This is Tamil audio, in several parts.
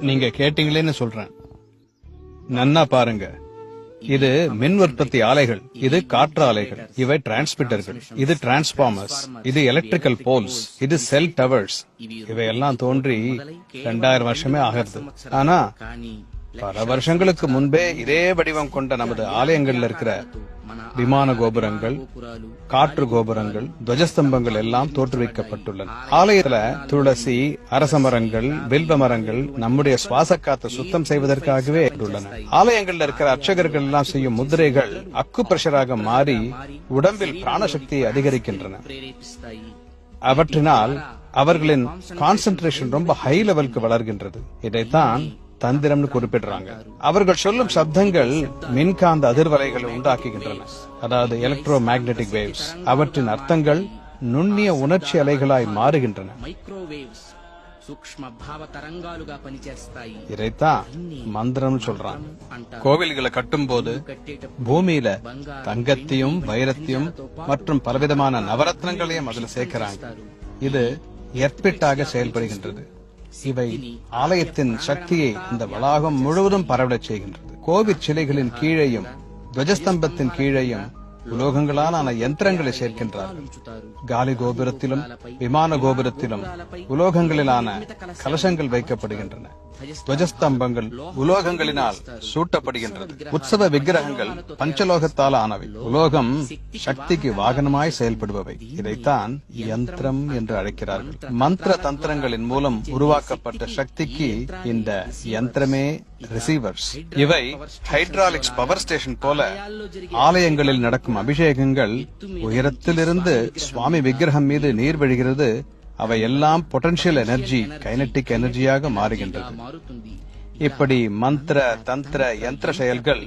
நீங்க கேட்டீங்களேன்னு சொல்றேன். நன்னா பாருங்க. இது மின் உற்பத்தி ஆலைகள் இது காற்று ஆலைகள் இவை டிரான்ஸ்மிட்டர்கள் இது டிரான்ஸ்பார்மர்ஸ் இது எலக்ட்ரிக்கல் போல்ஸ் இது செல் டவர்ஸ் இவையெல்லாம் தோன்றி ரெண்டாயிரம் வருஷமே ஆகிறது. ஆனா பல வருஷங்களுக்கு முன்பே இதே வடிவம் கொண்ட நமது ஆலயங்கள்ல இருக்கிற விமான கோபுரங்கள் காற்று கோபுரங்கள் துவஜஸ்தம்பங்கள் எல்லாம் தோற்றுவிக்கப்பட்டுள்ளன. ஆலயத்துல துளசி அரச மரங்கள் வில்வ மரங்கள் நம்முடைய சுவாச காத்தை சுத்தம் செய்வதற்காகவே உள்ளன ஆலயங்கள்ல இருக்கிற அர்ச்சகர்கள் எல்லாம் செய்யும் முதிரைகள் அக்கு பிரஷராக மாறி உடம்பில் பிராணசக்தியை அதிகரிக்கின்றன. அவற்றினால் அவர்களின் கான்சென்ட்ரேஷன் ரொம்ப ஹை லெவலுக்கு வளர்கின்றது. இதைத்தான் தந்திரம்னு குறிப்பிடுறாங்க. அவர்கள் சொல்லும் சப்தங்கள் மின்காந்த அதிர்வலைகளை உண்டாக்குகின்றன. அதாவது எலக்ட்ரோ மேக்னெட்டிக் வேவ்ஸ் அவற்றின் அர்த்தங்கள் நுண்ணிய உணர்ச்சி அலைகளாய் மாறுகின்றன. இதைத்தான் மந்திரம் சொல்றான் கோவில்களை கட்டும் போது பூமியில தங்கத்தையும் வைரத்தையும் மற்றும் பலவிதமான நவரத்னங்களையும் அதுல சேர்க்கிறாங்க. இது எற்பிட்டாக செயல்படுகின்றது. இவை ஆலயத்தின் சக்தியை இந்த வளாகம் முழுவதும் பரவிடச் செய்கின்றது. கோவிட் சிலைகளின் கீழேயும் துவஜஸ்தம்பத்தின் கீழேயும் உலோகங்களால் ஆன யந்திரங்களை சேர்க்கின்றார்கள். காலி கோபுரத்திலும் விமான கோபுரத்திலும் உலோகங்களிலான கலசங்கள் வைக்கப்படுகின்றன. துவஜஸ்தம்பங்கள் உலோகங்களினால் சூட்டப்படுகின்றது உற்சவ விக்கிரகங்கள் பஞ்சலோகத்தால் ஆனவை உலோகம் சக்திக்கு வாகனமாய் செயல்படுபவை இதைத்தான் யந்திரம் என்று அழைக்கிறார்கள் மந்திர தந்திரங்களின் மூலம் உருவாக்கப்பட்ட சக்திக்கு இந்த யந்திரமே ரிசீவர்ஸ் இவை ஹைட்ராலிக்ஸ் பவர் ஸ்டேஷன் போல ஆலயங்களில் நடக்கும் அபிஷேகங்கள் உயரத்திலிருந்து சுவாமி விக்கிரகம் மீது நீர் வழிகிறது அவை எல்லாம் பொட்டன்ஷியல் எனர்ஜி கைனட்டிக் எனர்ஜியாக மாறுகின்றது. இப்படி மந்திர தந்திர யந்திர செயல்கள்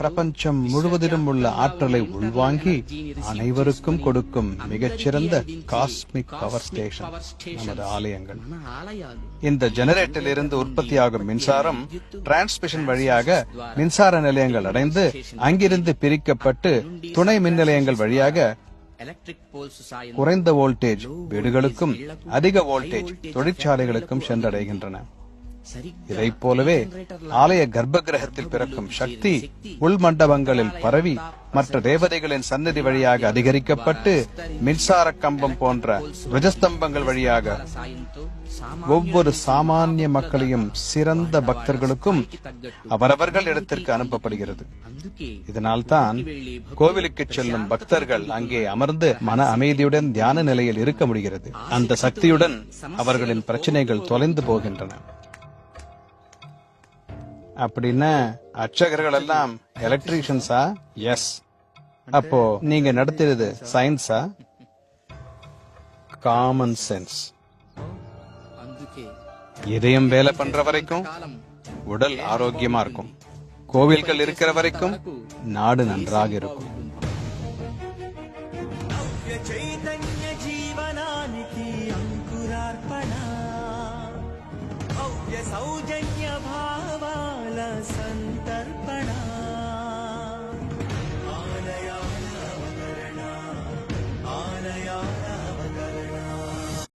பிரபஞ்சம் முழுவதிலும் உள்ள ஆற்றலை உள்வாங்கி அனைவருக்கும் கொடுக்கும் மிகச்சிறந்த காஸ்மிக் பவர் ஸ்டேஷன் நமது ஆலயங்கள். இந்த ஜெனரேட்டரில் இருந்து உற்பத்தியாகும் மின்சாரம் டிரான்ஸ்மிஷன் வழியாக மின்சார நிலையங்கள் அடைந்து அங்கிருந்து பிரிக்கப்பட்டு துணை மின் நிலையங்கள் வழியாக குறைந்த வோல்டேஜ் வீடுகளுக்கும் அதிக வோல்டேஜ் தொழிற்சாலைகளுக்கும் சென்றடைகின்றன. இதைப் போலவே ஆலய கர்ப்ப கிரகத்தில் பிறக்கும் சக்தி உள் மண்டபங்களில் பரவி மற்ற தேவதைகளின் சன்னதி வழியாக அதிகரிக்கப்பட்டு மின்சார கம்பம் போன்ற துவஜஸ்தம்பங்கள் வழியாக ஒவ்வொரு சாமானிய மக்களையும் சிறந்த பக்தர்களுக்கும் அவரவர்கள் இடத்திற்கு அனுப்பப்படுகிறது. இதனால்தான் கோவிலுக்கு செல்லும் பக்தர்கள் அங்கே அமர்ந்து மன அமைதியுடன் தியான நிலையில் இருக்க முடிகிறது. அந்த சக்தியுடன் அவர்களின் பிரச்சனைகள் தொலைந்து போகின்றன. அப்படின்னு அர்ச்சகர்கள் எல்லாம் எலக்ட்ரீஷியன்ஸா எஸ் அப்போ நீங்க நடத்துறது சயின்ஸா காமன் சென்ஸ் இதயம் வேலை பண்ற வரைக்கும் உடல் ஆரோக்கியமா இருக்கும். கோவில்கள் இருக்கிற வரைக்கும் நாடு நன்றாக இருக்கும். சௌஜன்ய 三担